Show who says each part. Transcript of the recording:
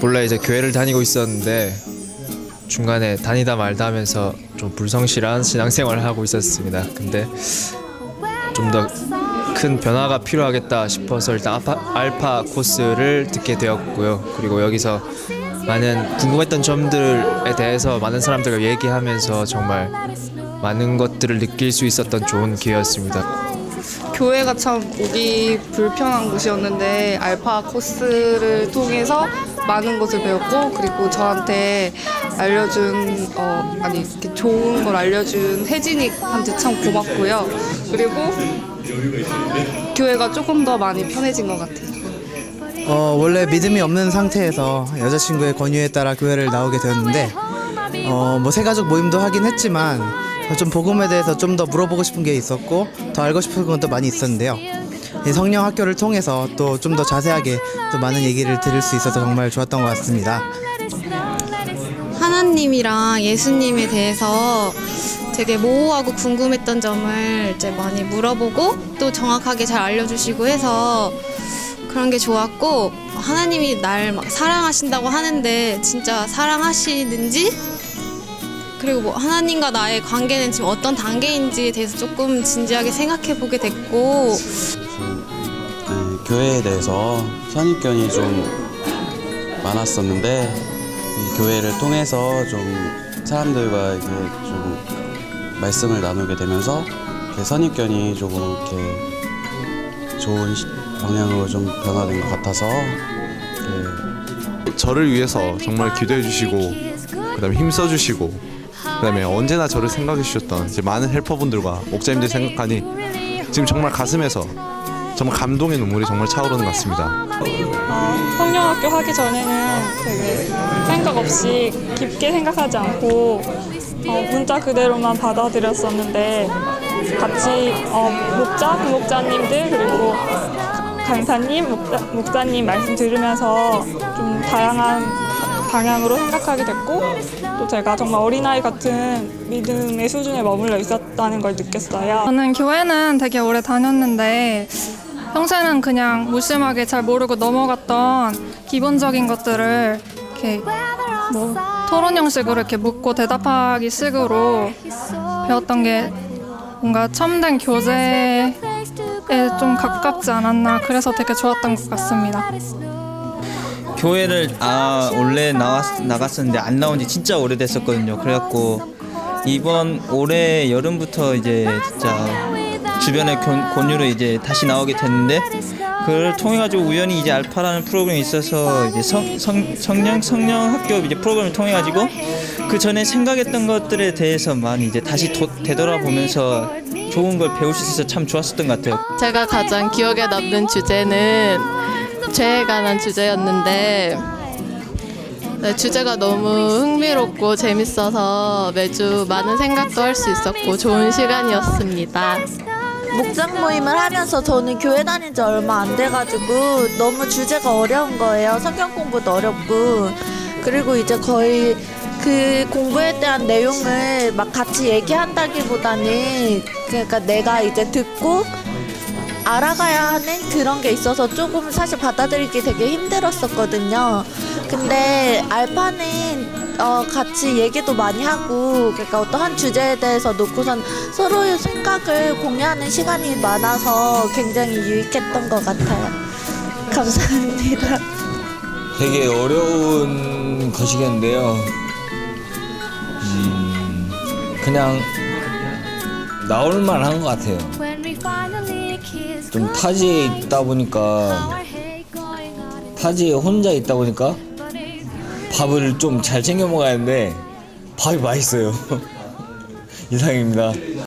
Speaker 1: 본래 이제 교회를 다니고 있었는데 중간에 다니다 말다 하면서 좀 불성실한 신앙생활을 하고 있었습니다. 근데 좀 더 큰 변화가 필요하겠다 싶어서 일단 알파, 알파 코스를 듣게 되었고요. 그리고 여기서 많은 궁금했던 점들에 대해서 많은 사람들과 얘기하면서 정말 많은 것들을 느낄 수 있었던 좋은 기회였습니다.
Speaker 2: 교회가 참 오기 불편한 곳이었는데 알파 코스를 통해서 많은 것을 배웠고 그리고 저한테 알려준 어 아니 이렇게 좋은 걸 알려준 혜진이한테 참 고맙고요. 그리고 교회가 조금 더 많이 편해진 것 같아요.
Speaker 3: 어, 원래 믿음이 없는 상태에서 여자친구의 권유에 따라 교회를 나오게 되었는데 어, 뭐 새가족 모임도 하긴 했지만 좀 복음에 대해서 좀 더 물어보고 싶은 게 있었고 더 알고 싶은 것도 많이 있었는데요. 이 성령 학교를 통해서 또 좀 더 자세하게 또 많은 얘기를 들을 수 있어서 정말 좋았던 것 같습니다.
Speaker 4: 하나님이랑 예수님에 대해서 되게 모호하고 궁금했던 점을 이제 많이 물어보고 또 정확하게 잘 알려주시고 해서 그런 게 좋았고 하나님이 날 막 사랑하신다고 하는데 진짜 사랑하시는지 그리고 뭐 하나님과 나의 관계는 지금 어떤 단계인지에 대해서 조금 진지하게 생각해 보게 됐고
Speaker 5: 네, 교회에 대해서 선입견이 좀 많았었는데 이 교회를 통해서 좀 사람들과 이렇게 좀 말씀을 나누게 되면서 이렇게 선입견이 조금 이렇게 좋은 시- 방향으로 좀 변화된 것 같아서
Speaker 6: 저를 위해서 정말 기도해 주시고 그다음에 힘써 주시고 그다음에 언제나 저를 생각해 주셨던 이제 많은 헬퍼분들과 목사님들 생각하니 지금 정말 가슴에서 정말 감동의 눈물이 정말 차오르는 것 같습니다.
Speaker 7: 어, 성령학교 하기 전에는 되게 생각 없이 깊게 생각하지 않고 어, 문자 그대로만 받아들였었는데 같이 어, 목자, 부목자님들 그리고 강사님, 목사, 목사님 말씀 들으면서 좀 다양한 방향으로 생각하게 됐고 또 제가 정말 어린아이 같은 믿음의 수준에 머물러 있었다는 걸 느꼈어요.
Speaker 8: 저는 교회는 되게 오래 다녔는데 평소에는 그냥 무심하게 잘 모르고 넘어갔던 기본적인 것들을 이렇게 뭐 토론 형식으로 이렇게 묻고 대답하기 식으로 배웠던 게 뭔가 첨단 교재에 좀 가깝지 않았나 그래서 되게 좋았던 것 같습니다.
Speaker 9: 교회를 아 원래 나왔 나갔었는데 안 나온 지 진짜 오래됐었거든요. 그래갖고 이번 올해 여름부터 이제 진짜 주변의 권- 권유로 이제 다시 나오게 됐는데 그걸 통해 가지고 우연히 이제 알파라는 프로그램이 있어서 이제 성, 성 성령 성령 학교 이제 프로그램을 통해 가지고 그 전에 생각했던 것들에 대해서 많이 이제 다시 도, 되돌아보면서 좋은 걸 배울 수 있어서 참 좋았었던 것 같아요.
Speaker 10: 제가 가장 기억에 남는 주제는 죄에 관한 주제였는데 네, 주제가 너무 흥미롭고 재밌어서 매주 많은 생각도 할 수 있었고 좋은 시간이었습니다.
Speaker 11: 목장 모임을 하면서 저는 교회 다닌 지 얼마 안 돼가지고 너무 주제가 어려운 거예요. 성경 공부도 어렵고. 그리고 이제 거의 그 공부에 대한 내용을 막 같이 얘기한다기보다는 그러니까 내가 이제 듣고 알아가야 하는 그런 게 있어서 조금 사실 받아들이기 되게 힘들었었거든요. 근데 알파는 어, 같이 얘기도 많이 하고 그러니까 어떤 한 주제에 대해서 놓고선 서로의 생각을 공유하는 시간이 많아서 굉장히 유익했던 것 같아요. 감사합니다.
Speaker 9: 되게 어려운 것이겠는데요. 음, 그냥 나올 만한 것 같아요. 좀 타지에 있다 보니까 타지에 혼자 있다 보니까 밥을 좀 잘 챙겨 먹어야 하는데 밥이 맛있어요. 이상입니다.